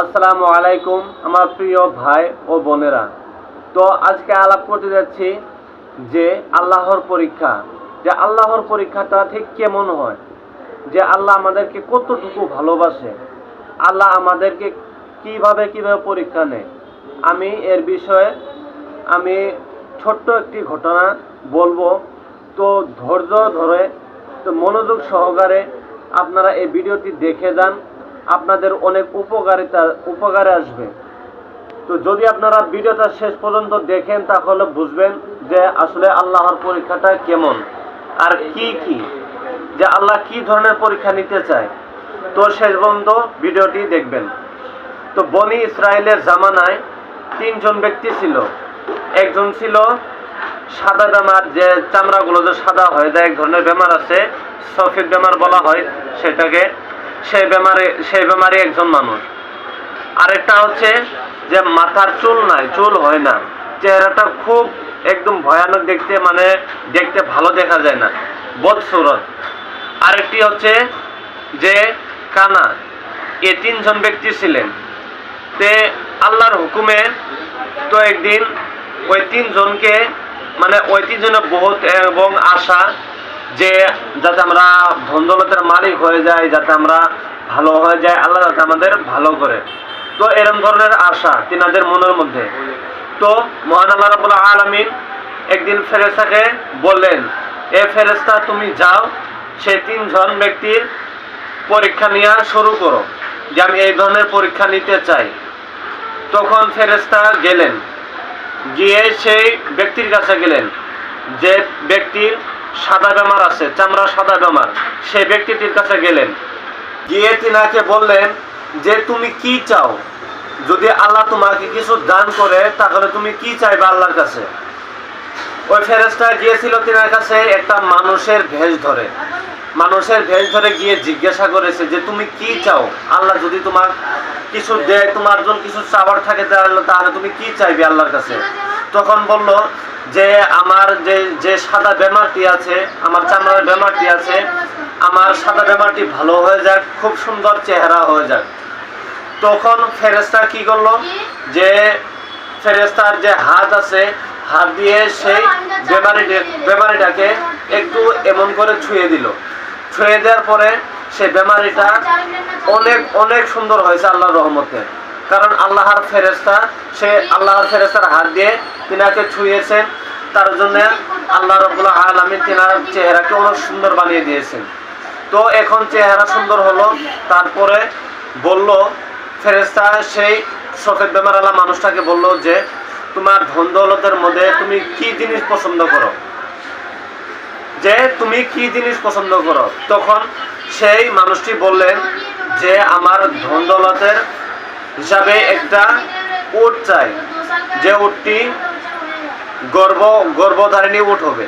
আসসালামু আলাইকুম, আমার প্রিয় ভাই ও বোনেরা। তো আজকে আলাপ করতে যাচ্ছি যে আল্লাহর পরীক্ষা। যে আল্লাহর পরীক্ষাটা ঠিক কেমন হয়? যে আল্লাহ আমাদেরকে কতটুকু ভালোবাসে? আল্লাহ আমাদেরকে কীভাবে কীভাবে পরীক্ষা নেয়? আমি এর বিষয়ে আমি ছোট্ট একটি ঘটনা বলব। তো ধৈর্য ধরে, তো মনোযোগ সহকারে আপনারা এই ভিডিওটি দেখে যান। আপনাদের অনেক উপকারিতা, উপকারে আসবে। তো যদি আপনারা ভিডিওটা শেষ পর্যন্ত দেখেন, তাহলে বুঝবেন যে আসলে আল্লাহর পরীক্ষাটা কেমন। আর কি কি? যে আল্লাহ কি ধরনের পরীক্ষা নিতে চায়। তো শেষ পর্যন্ত ভিডিওটি দেখবেন। তো বনি ইসরায়েলের জামানায় তিনজন ব্যক্তি ছিল। একজন ছিল সাদা বেমার যে চামড়াগুলো যে সাদা হয়ে যায় এক ধরনের বেমার আছে সফিদ বেমার বলা হয়, সেটাকে সেই বেমারে সেই বেমারে একজন মানুষ। আরেকটা হচ্ছে যে মাথার চুল নাই, চুল হয় না। চেহারাটা খুব একদম ভয়ানক দেখতে মানে দেখতে ভালো দেখা যায় না। বদসুরত। আরেকটি হচ্ছে যে কানা, এ তিনজন ব্যক্তি ছিলেন। তে আল্লাহর হুকুমে তো একদিন ওই তিনজনকে মানে ওই তিনজনের বহুত, এবং আশা যে যাতে আমরা ধন দৌলতের মালিক হয়ে যাই, যাতে আমরা ভালো হয়ে যায় আল্লাহ যাতে আমাদের ভালো করে। তো এরম ধরনের আশা তিনাদের মনের মধ্যে। তো মহান আল্লাহ রাবুল আলমিন একদিন ফেরেস্তাকে বললেন, এ ফেরেস্তা তুমি যাও সেই তিনজন ব্যক্তির পরীক্ষা নেওয়া শুরু করো, যে আমি এই ধরনের পরীক্ষা নিতে চাই। তখন ফেরেস্তা গেলেন। গিয়ে সেই ব্যক্তির কাছে গেলেন, যে ব্যক্তির সাদা বেমার আছে, চামড়া সাদা বেমার সেই ব্যক্তিটির কাছে গেলেন। গিয়ে তিনাকে বললেন যে, তুমি কি চাও? যদি আল্লাহ তোমাকে কিছু দান করে, তাহলে তুমি কি চাইবে আল্লাহর কাছে? ওই ফেরেস্তা গিয়েছিল তিনার কাছে, একটা মানুষের ভেষ ধরে। মানুষের ভেষ ধরে গিয়ে জিজ্ঞাসা করেছে যে, তুমি কি চাও? আল্লাহ যদি তোমার কিছু দেয়, তোমার জন্য কিছু চাওয়ার থাকে তাহলে তুমি কি চাইবে আল্লাহর কাছে? তখন বলল যে আমার যে যে সাদা বেমারটি আছে, আমার চামড়ার বেমারটি আছে, আমার সাদা বেমারটি ভালো হয়ে যাক, খুব সুন্দর চেহারা হয়ে যাক। তখন ফেরেস্তা কি করল? যে ফেরেস্তার যে হাত আছে, হাত দিয়ে সেই বেমারি বেমারিটাকে একটু এমন করে ছুঁয়ে দিল। ছুঁয়ে দেওয়ার পরে সেই বেমারিটা অনেক অনেক সুন্দর হয়েছে আল্লাহর রহমতে। কারণ আল্লাহর ফেরেস্তা সে আল্লাহর ফেরেস্তার হাত দিয়ে তিনাকে ছুঁয়েছেন। তার জন্য আল্লাহ রবুল্লাহ আলমী তিনার চেহারাকে অনেক সুন্দর বানিয়ে দিয়েছেন। তো এখন চেহারা সুন্দর হলো, তারপরে বলল ফেরেস্তা সেই সফেদ বেমার আলা মানুষটাকে বলল যে, তোমার ধন দৌলতের মধ্যে তুমি কি জিনিস পছন্দ করো? যে, তুমি কি জিনিস পছন্দ করো? তখন সেই মানুষটি বললেন যে, আমার ধন দৌলতের হিসাবে একটা উট চাই। যে উটটি গর্ব গর্ভধারিণী উট হবে।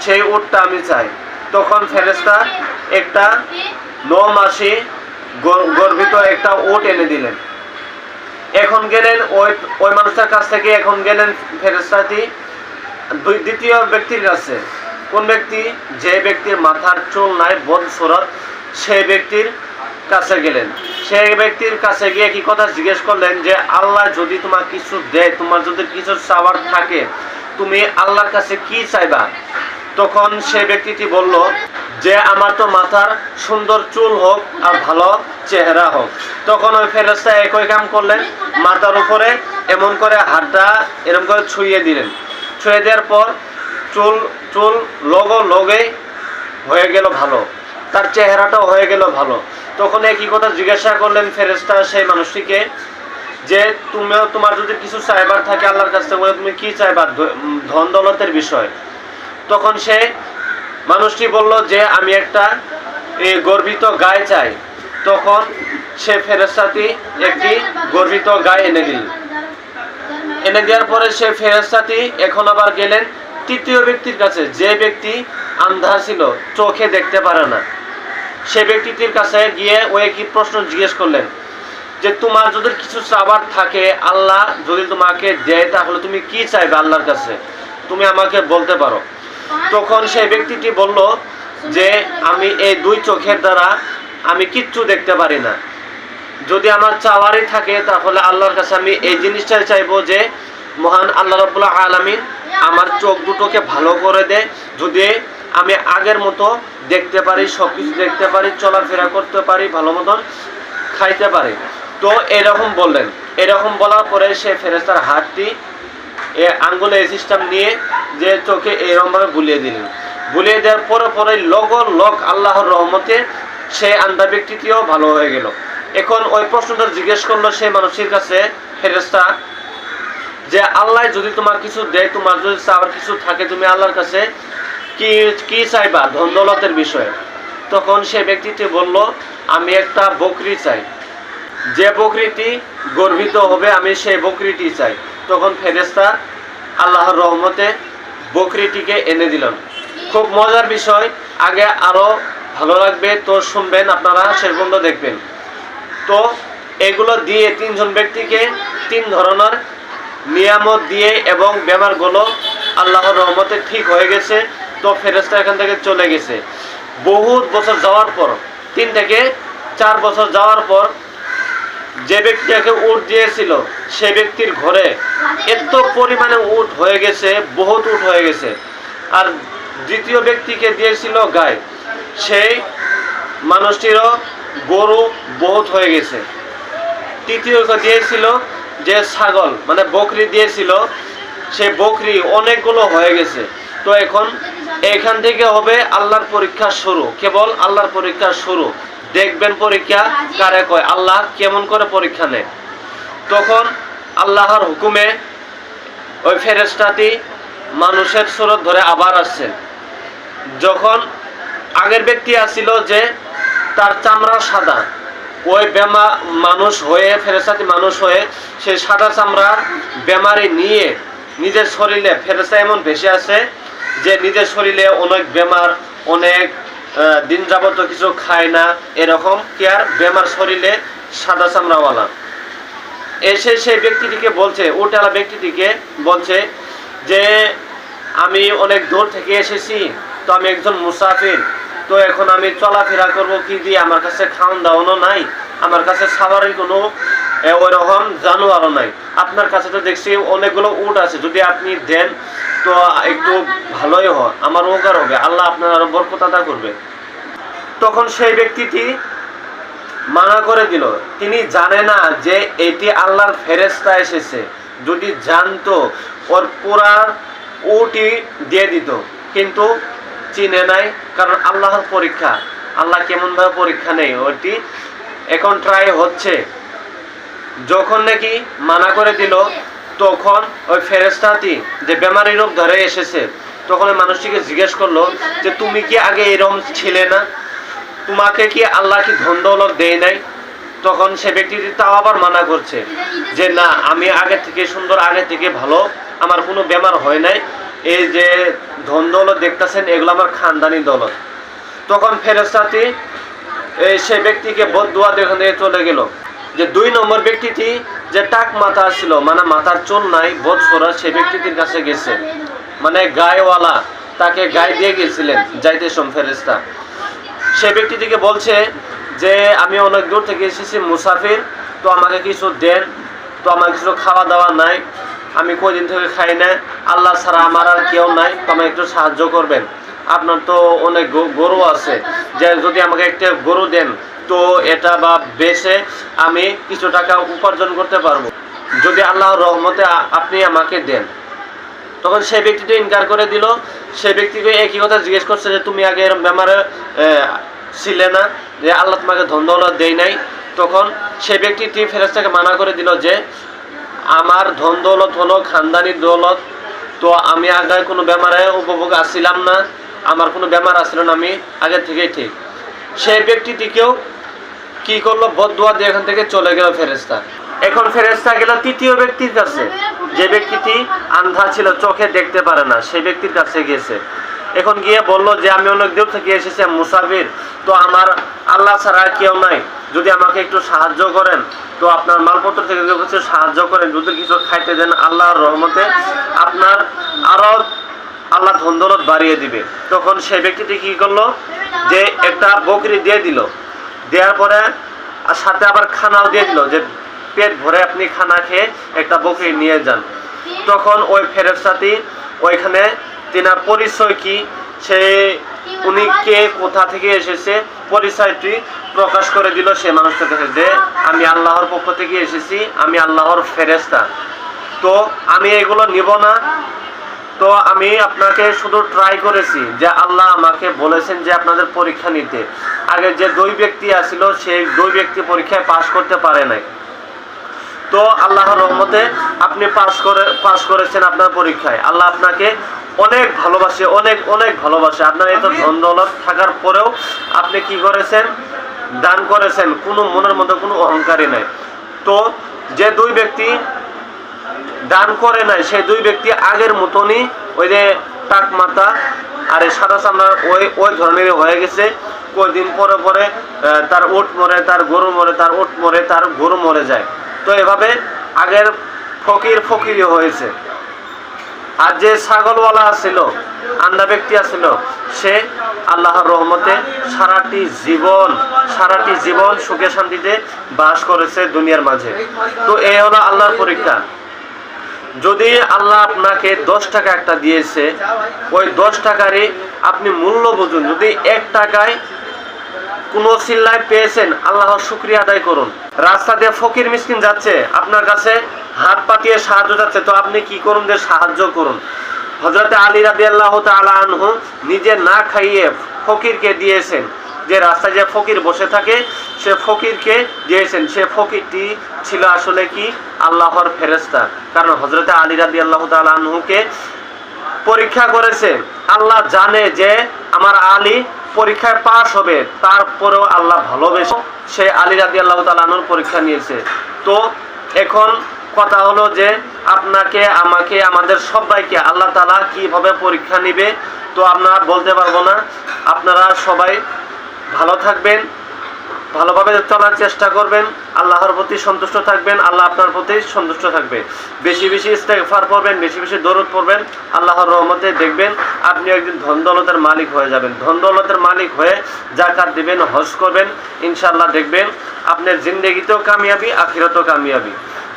সেই উটটা আমি চাই। তখন ফেরেস্তা একটা ন মাসি গর- গর্বিত একটা উট এনে দিলেন। এখন গেলেন ওই ওই মানুষটার কাছ থেকে এখন গেলেন ফেরেস্তাটি দ্বিতীয় ব্যক্তির কাছে। কোন ব্যক্তি? যে ব্যক্তির মাথার চুল নাই বোধ সুরত সেই ব্যক্তির কাছে গেলেন। সেই ব্যক্তির কাছে গিয়ে কি কথা জিজ্ঞেস করলেন যে, আল্লাহ যদি তোমার কিছু দেয়, তোমার যদি কিছু চাওয়ার থাকে, তুমি আল্লাহর কাছে কি চাইবা? তখন সে ব্যক্তিটি বলল, যে আমার তো মাথার সুন্দর চুল হোক আর ভালো চেহারা হোক। তখন ওই ফেরস্তা একই কাম করলেন, মাথার উপরে এমন করে হাতটা এরকম করে ছুঁয়ে দিলেন। ছুঁয়ে দেওয়ার পর চুল চুল লগো লগে হয়ে গেল ভালো। তার চেহারাটাও হয়ে গেল ভালো। তখন একই কথা জিজ্ঞাসা করলেন ফেরেস্তা সেই মানুষটিকে যে, তুমিও তোমার যদি কিছু চাইবার থাকে আল্লাহর কাছ থেকে, তুমি কি চাইবা ধন দৌলতের বিষয়? তখন সে মানুষটি বলল যে, আমি একটা গর্বিত গায়ে চাই। তখন সে ফেরেস্তাটি একটি গর্বিত গায়ে এনে দিল। এনে দেওয়ার পরে সে ফেরেস্তাটি এখন আবার গেলেন তৃতীয় ব্যক্তির কাছে। যে ব্যক্তি আন্ধা ছিল, চোখে দেখতে পারে না। সে ব্যক্তিটির কাছে গিয়ে ও একই প্রশ্ন জিজ্ঞেস করলেন যে, তোমার যদি কিছু চাবার থাকে, আল্লাহ যদি তোমাকে দেয়, তাহলে তুমি কি চাইবে আল্লাহর কাছে? তুমি আমাকে বলতে পারো। তখন সেই ব্যক্তিটি বলল যে, আমি এই দুই চোখের দ্বারা আমি কিচ্ছু দেখতে পারি না। যদি আমার চাওয়ারই থাকে, তাহলে আল্লাহর কাছে আমি এই জিনিসটাই চাইব যে, মহান আল্লাহ রবুল্লাহ আলমিন আমার চোখ দুটোকে ভালো করে দে। যদি আমি আগের মতো দেখতে পারি সব কিছু দেখতে পারি, চলাফেরা করতে পারি, ভালো মতন খাইতে পারি। তো এরকম বললেন। এরকম বলার পরে সে ফেরেস্তার হাতটি এ আঙ্গুলে এই সিস্টেম নিয়ে যে চোখে এরকমভাবে বুলিয়ে দিলেন। বুলিয়ে দেওয়ার পরে পরে লগ লগ আল্লাহর রহমতে সেই আন্দা ব্যক্তিটিও ভালো হয়ে গেল। এখন ওই প্রশ্নটা জিজ্ঞেস করল সেই মানুষের কাছে ফেরেস্তা যে, আল্লাহ যদি তোমার কিছু দেয়, তোমার যদি চাওয়ার কিছু থাকে, তুমি আল্লাহর কাছে কি কি চাইবা ধন দৌলতের বিষয়ে? তখন সে ব্যক্তিটি বলল, আমি একটা বকরি চাই। যে বকরিটি গর্বিত হবে, আমি সেই বকরিটি চাই। তখন ফেরেস্তা আল্লাহর রহমতে বকরিটিকে এনে দিলেন। খুব মজার বিষয়, আগে আরও ভালো লাগবে তো শুনবেন আপনারা, শেষ পর্যন্ত দেখবেন। তো এগুলো দিয়ে তিনজন ব্যক্তিকে তিন ধরনের নিয়ামত দিয়ে এবং বেমারগুলো আল্লাহর রহমতে ঠিক হয়ে গেছে। তো ফেরেস্তা এখান থেকে চলে গেছে। বহুত বছর যাওয়ার পর, তিন থেকে চার বছর যাওয়ার পর যে ব্যক্তি ব্যক্তিকে উট দিয়েছিল, সে ব্যক্তির ঘরে এত পরিমাণে উট হয়ে গেছে, বহুত উট হয়ে গেছে। আর দ্বিতীয় ব্যক্তিকে দিয়েছিল গায়ে সেই মানুষটিরও গরু বহুত হয়ে গেছে। তৃতীয় দিয়েছিল যে ছাগল মানে বকরি দিয়েছিল। সে বকরি অনেকগুলো হয়ে গেছে। তো এখন এখান থেকে হবে আল্লাহর পরীক্ষা শুরু। কেবল আল্লাহর পরীক্ষা শুরু। দেখবেন পরীক্ষা কারে কয়? আল্লাহ কেমন করে পরীক্ষা নেয়? তখন আল্লাহর হুকুমে ওই ফেরেস্তাটি মানুষের সুরত ধরে আবার আসছেন যখন আগের ব্যক্তি আসছিল যে তার চামড়া সাদা, ওই বেমা মানুষ হয়ে ফেরেস্তাতি মানুষ হয়ে সেই সাদা চামড়ার বেমারি নিয়ে নিজের শরীরে ফেরেস্তা এমন ভেসে আছে যে নিজের শরীরে অনেক বেমার অনেক দিন যাবত কিছু খায় না এরকম কি আর বেমার শরীরে সাদা চামড়াওয়ালা? এসে সেই ব্যক্তিটিকে বলছে ওটালা ব্যক্তিটিকে বলছে যে আমি অনেক দূর থেকে এসেছি তো আমি একজন মুসাফির তো এখন আমি চলাফেরা করব কি দিয়ে? আমার কাছে খাওয়ান দাওয়ানো নাই আমার কাছে সাবারের কোনো এ, ওইরকম জানোয়ারও নাই। আপনার কাছে তো দেখছি অনেকগুলো উট আছে যদি আপনি দেন তো একটু ভালোই হয় আমার উপকার হবে, আল্লাহ আপনার আরও বরকত আদা করবে। তখন সেই ব্যক্তিটি মানা করে দিল, তিনি জানে না যে এটি আল্লাহর ফেরেস্তা এসেছে, যদি জানতো, ওর পুরা উটি দিয়ে দিত, কিন্তু চিনে নাই, কারণ আল্লাহর পরীক্ষা, আল্লাহ কেমন ভাবে পরীক্ষা নেই, ওটি এখন ট্রাই হচ্ছে। যখন নাকি মানা করে দিল তখন ওই ফেরেস্তাটি যে বেমারি রূপ ধরে এসেছে, তখন ওই মানুষটিকে জিজ্ঞেস করল যে, তুমি কি আগে এরকম ছিলে না? তোমাকে কি আল্লাহ কি ধন দেয় নাই? তখন সে ব্যক্তিটি তাও আবার মানা করছে যে, না, আমি আগে থেকে সুন্দর, আগে থেকে ভালো, আমার কোনো বেমার হয় নাই। এই যে ধন দেখতেছেন, এগুলো আমার খানদানি দৌলত। তখন ফেরেস্তাটি এই সে ব্যক্তিকে বদুয়া দেখে দিয়ে চলে গেল। যে দুই নম্বর ব্যক্তিটি যে টাক মাথা ছিল মানে মাথার চুল নাই, বোধ সরা সে ব্যক্তিটির কাছে গেছে। মানে গায়েওয়ালা, তাকে গায়ে দিয়ে গেছিলেন, যাইতে সোম ফেরেস্তা সে ব্যক্তিটিকে বলছে যে, আমি অনেক দূর থেকে এসেছি মুসাফির, তো আমাকে কিছু দেন, তো আমার কিছু খাওয়া দাওয়া নাই, আমি কদিন থেকে খাই না, আল্লাহ ছাড়া আমার আর কেউ নাই, তো আমাকে একটু সাহায্য করবেন। আপনার তো অনেক গরু আছে, যে যদি আমাকে একটা গরু দেন তো এটা বা বেচে আমি কিছু টাকা উপার্জন করতে পারব। যদি আল্লাহর রহমতে আপনি আমাকে দেন। তখন সেই ব্যক্তিটি ইনকার করে দিল। সেই ব্যক্তিকে একই কথা জিজ্ঞেস করছে যে, তুমি আগে এরকম বেমারে ছিলে না, যে আল্লাহ তোমাকে ধন দৌলত দেয় নাই? তখন সেই ব্যক্তিটি ফেরেস্তাকে মানা করে দিল যে, আমার ধন দৌলত হলো খানদানি দৌলত। তো আমি আগে কোনো বেমারে উপভোগ আসছিলাম না। আমার কোনো বেমার আসছিল না, আমি আগে থেকেই ঠিক। সেই ব্যক্তিটিকেও কি করল? বদুয়া দিয়ে এখান থেকে চলে গেল ফেরেস্তা এখন ফেরেস্তা গেল তৃতীয় ব্যক্তির কাছে। যে ব্যক্তিটি আন্ধা ছিল, চোখে দেখতে পারে না, সেই ব্যক্তির কাছে গিয়েছে। এখন গিয়ে বলল যে, আমি অনেক দূর থেকে এসেছি মুসাফির। তো আমার আল্লাহ ছাড়া কেউ নাই। যদি আমাকে একটু সাহায্য করেন, তো আপনার মালপত্র থেকে কিছু সাহায্য করেন, যদি কিছু খাইতে দেন, আল্লাহর রহমতে আপনার আরও আল্লাহ ধন্দরত বাড়িয়ে দিবে। তখন সেই ব্যক্তিটি কি করল? যে একটা বকরি দিয়ে দিল। দেওয়ার পরে আর সাথে আবার খানাও দিয়ে দিল, যে পেট ভরে আপনি খানা খেয়ে একটা বকরি নিয়ে যান। তখন ওই ফেরেস্তাটি ওইখানে তিনার পরিচয় কি? সে উনি কে, কোথা থেকে এসেছে? পরিচয়টি প্রকাশ করে দিল সে মানুষটার কাছে যে আমি আল্লাহর পক্ষ থেকে এসেছি, আমি আল্লাহর ফেরেস্তা তো আমি এগুলো নিব না। তো আমি আপনাকে শুধু ট্রাই করেছি যে আল্লাহ আমাকে বলেছেন যে আপনাদের পরীক্ষা নিতে। আগে যে দুই ব্যক্তি আসছিল সেই দুই ব্যক্তি পরীক্ষায় পাশ করতে পারে নাই। তো আল্লাহর রহমতে আপনি পাস করে পাস করেছেন আপনার পরীক্ষায়। আল্লাহ আপনাকে অনেক ভালোবাসে অনেক অনেক ভালোবাসে। আপনার এত ধন দৌলত থাকার পরেও আপনি কি করেছেন? দান করেছেন। কোনো মনের মধ্যে কোনো অহংকারই নাই। তো যে দুই ব্যক্তি দান করে নাই, সেই দুই ব্যক্তি আগের মতনই ওই যে টাক মাথা আর সাদা চামড়ার ওই ওই ধরনের হয়ে গেছে। কদিন পরে পরে তার উট মরে, তার গরু মরে, তার উট মরে, তার গরু মরে যায়। তো এভাবে আগের ফকির ফকিরই হয়েছে। আর যে ছাগলওয়ালা আছিল আন্দা ব্যক্তি আছিল, সে আল্লাহর রহমতে সারাটি জীবন সারাটি জীবন সুখে শান্তিতে বাস করেছে দুনিয়ার মাঝে। তো এই হলো আল্লাহর পরীক্ষা। যদি আল্লাহ আপনাকে দশ টাকা একটা দিয়েছে, ওই দশ টাকারই আপনি মূল্য বুঝুন। যদি এক টাকায় কোনো চিল্লায় পেয়েছেন, আল্লাহর শুক্রিয়া আদায় করুন। রাস্তা দিয়ে ফকির মিসকিন যাচ্ছে, আপনার কাছে হাত পাতিয়ে সাহায্য যাচ্ছে তো আপনি কি করুন যে সাহায্য করুন? হজরতে আলী রাবি আল্লাহ আনহু নিজে না খাইয়ে ফকিরকে দিয়েছেন। যে রাস্তায় যে ফকির বসে থাকে, সে ফকিরকে দিয়েছেন। সে ফকিরটি ছিল আসলে কি? আল্লাহর ফেরেস্তা কারণ হজরতে আলী রাবি আল্লাহ আনহুকে পরীক্ষা করেছে। আল্লাহ জানে যে আমার আলী পরীক্ষায় পাশ হবে, তারপরেও আল্লাহ ভালোবেসে সে আলী রাজি আল্লাহ তালানোর পরীক্ষা নিয়েছে। তো এখন কথা হলো যে আপনাকে, আমাকে, আমাদের সবাইকে আল্লাহ তালা কীভাবে পরীক্ষা নিবে, তো আমরা বলতে পারব না। আপনারা সবাই ভালো থাকবেন, ভালোভাবে চলার চেষ্টা করবেন, আল্লাহর প্রতি সন্তুষ্ট থাকবেন, আল্লাহ আপনার প্রতি সন্তুষ্ট থাকবে। বেশি বেশি ইস্তেগফার পড়বেন, বেশি বেশি দরুদ পড়বেন, আল্লাহর রহমতে দেখবেন আপনি একদিন ধন দৌলতের মালিক হয়ে যাবেন। ধন দৌলতের মালিক হয়ে জাকাত দিবেন, হজ করবেন, ইনশাআল্লাহ দেখবেন আপনার জিন্দগিতেও কামিয়াবি, আখিরাতেও কামিয়াবি।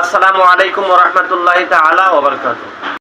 আসসালামু আলাইকুম ওরহমতুল্লাহ তালা ওবরকাতুহ